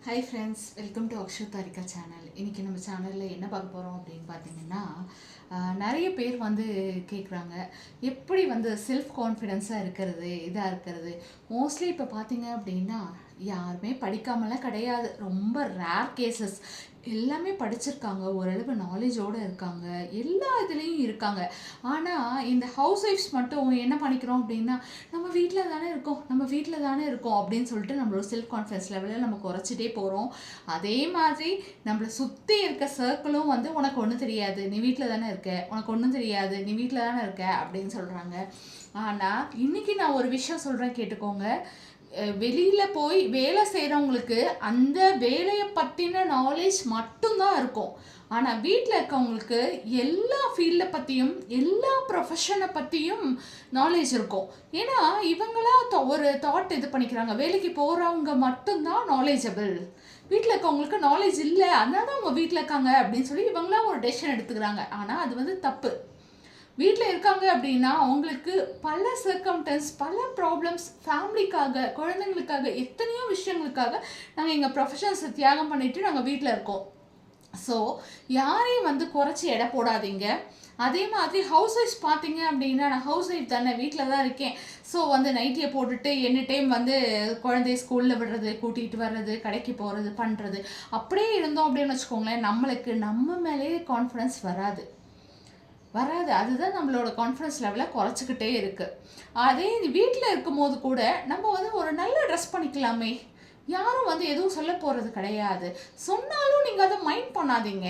Hi friends welcome to Akshu Tharika channel இன்றைக்கி நம்ம சேனலில் என்ன பார்க்க போகிறோம் அப்படின்னு பார்த்தீங்கன்னா நிறைய பேர் வந்து கேட்குறாங்க எப்படி வந்து செல்ஃப் கான்ஃபிடென்ஸாக இருக்கிறது இதாக இருக்கிறது? மோஸ்ட்லி இப்போ பார்த்தீங்க அப்படின்னா யாருமே படிக்காமலாம் கிடையாது. ரொம்ப ரேர் கேசஸ் எல்லாமே படிச்சிருக்காங்க. ஓரளவு நாலேஜோடு இருக்காங்க. எல்லா இதுலேயும் இருக்காங்க. ஆனால் இந்த ஹவுஸ் ஒய்ஃப்ஸ் மட்டும் என்ன பண்ணிக்கிறோம் அப்படின்னா நம்ம வீட்டில் தானே இருக்கோம். நம்ம வீட்டில் தானே இருக்கோம் அப்படின்னு சொல்லிட்டு நம்மளோட செல்ஃப் கான்ஃபிடன்ஸ் லெவலில் நம்ம குறைச்சிட்டே போகிறோம் அதே மாதிரி நம்மளை சுற்றி இருக்க சர்க்கிளும் வந்து உனக்கு ஒன்றும் தெரியாது. நீ வீட்டில் தானே இருக்க. உனக்கு ஒன்றும் தெரியாது. நீ வீட்டில் தானே இருக்க. அப்படின்னு சொல்கிறாங்க ஆனால் இன்னைக்கு நான் ஒரு விஷயம் சொல்கிறேன் கேட்டுக்கோங்க. வெளியில் போய் வேலை செய்கிறவங்களுக்கு அந்த வேலையை பற்றின நாலேஜ் மட்டும்தான் இருக்கும். ஆனால் வீட்டில் இருக்கவங்களுக்கு எல்லா ஃபீல்டை பற்றியும் எல்லா ப்ரொஃபஷனை பற்றியும் நாலேஜ் இருக்கும். ஏன்னா இவங்களா ஒரு தாட் இது பண்ணிக்கிறாங்க. வேலைக்கு போகிறவங்க மட்டும்தான் நாலேஜபிள் வீட்டில் இருக்கவங்களுக்கு நாலேஜ் இல்லை. அதனால தான் அவங்க வீட்டில் இருக்காங்க அப்படின்னு சொல்லி இவங்களாம் ஒரு டெசிஷன் எடுத்துக்கிறாங்க. ஆனால் அது வந்து தப்பு. வீட்டில் இருக்காங்க அப்படின்னா அவங்களுக்கு பல சர்க்கம்டன்ஸ் பல ப்ராப்ளம்ஸ் ஃபேமிலிக்காக குழந்தைங்களுக்காக எத்தனையோ விஷயங்களுக்காக நாங்கள் எங்கள் ப்ரொஃபஷன்ஸை தியாகம் பண்ணிவிட்டு நாங்கள் வீட்டில் இருக்கோம். ஸோ யாரையும் வந்து குறைச்சி எடை போடாதீங்க. அதே மாதிரி ஹவுஸ் ஒய்ஃப் பார்த்தீங்க அப்படின்னா நான் ஹவுஸ் ஒய்ஃப் தானே வீட்டில் தான் இருக்கேன். ஸோ வந்து நைட்டியை போட்டுட்டு எனி டைம் வந்து குழந்தைய ஸ்கூலில் விடுறது கூட்டிகிட்டு வர்றது கடைக்கு போகிறது பண்ணுறது அப்படியே இருந்தோம் அப்படின்னு வச்சுக்கோங்களேன் நம்மளுக்கு நம்ம மேலேயே கான்ஃபிடன்ஸ் வராது. வராது. அதுதான் நம்மளோட கான்ஃபிடன்ஸ் லெவலை குறைச்சிக்கிட்டே இருக்குது அதே வீட்டில் இருக்கும்போது கூட நம்ம வந்து ஒரு நல்ல ட்ரெஸ் பண்ணிக்கலாமே. யாரும் வந்து எதுவும் சொல்ல போகிறது கிடையாது. சொன்னாலும் நீங்கள் அதை மைண்ட் பண்ணாதீங்க.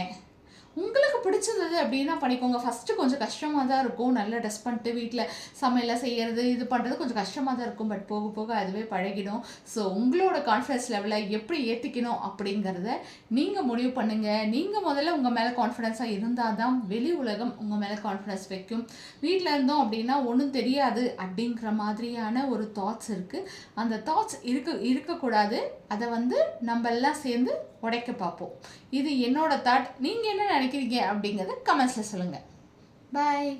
உங்களுக்கு பிடிச்சிருந்தது அப்படின்னா பண்ணிக்கோங்க. ஃபஸ்ட்டு கொஞ்சம் கஷ்டமாக தான் இருக்கும். நல்லா ட்ரெஸ் பண்ணிட்டு வீட்டில் சமையல்லாம் செய்கிறது இது பண்ணுறது கொஞ்சம் கஷ்டமாக தான் இருக்கும். பட் போக போக அதுவே பழகிடும். ஸோ உங்களோட கான்ஃபிடன்ஸ் லெவலை எப்படி ஏற்றிக்கணும் அப்படிங்கிறத நீங்கள் முடிவு பண்ணுங்கள் நீங்கள் முதல்ல உங்கள் மேலே கான்ஃபிடென்ஸாக இருந்தால் தான் வெளி உலகம் உங்கள் மேலே கான்ஃபிடன்ஸ் வைக்கும். வீட்டில் இருந்தோம் அப்படின்னா ஒன்றும் தெரியாது அப்படிங்கிற மாதிரியான ஒரு தாட்ஸ் இருக்குது அந்த தாட்ஸ் இருக்க இருக்கக்கூடாது. அதை வந்து நம்ம எல்லாம் சேர்ந்து உடைக்க பார்ப்போம். இது என்னோட தாட் நீங்கள் என்ன நினைக்கிறீங்க அப்படிங்கிறத கமெண்ட்ஸில் சொல்லுங்கள் பாய்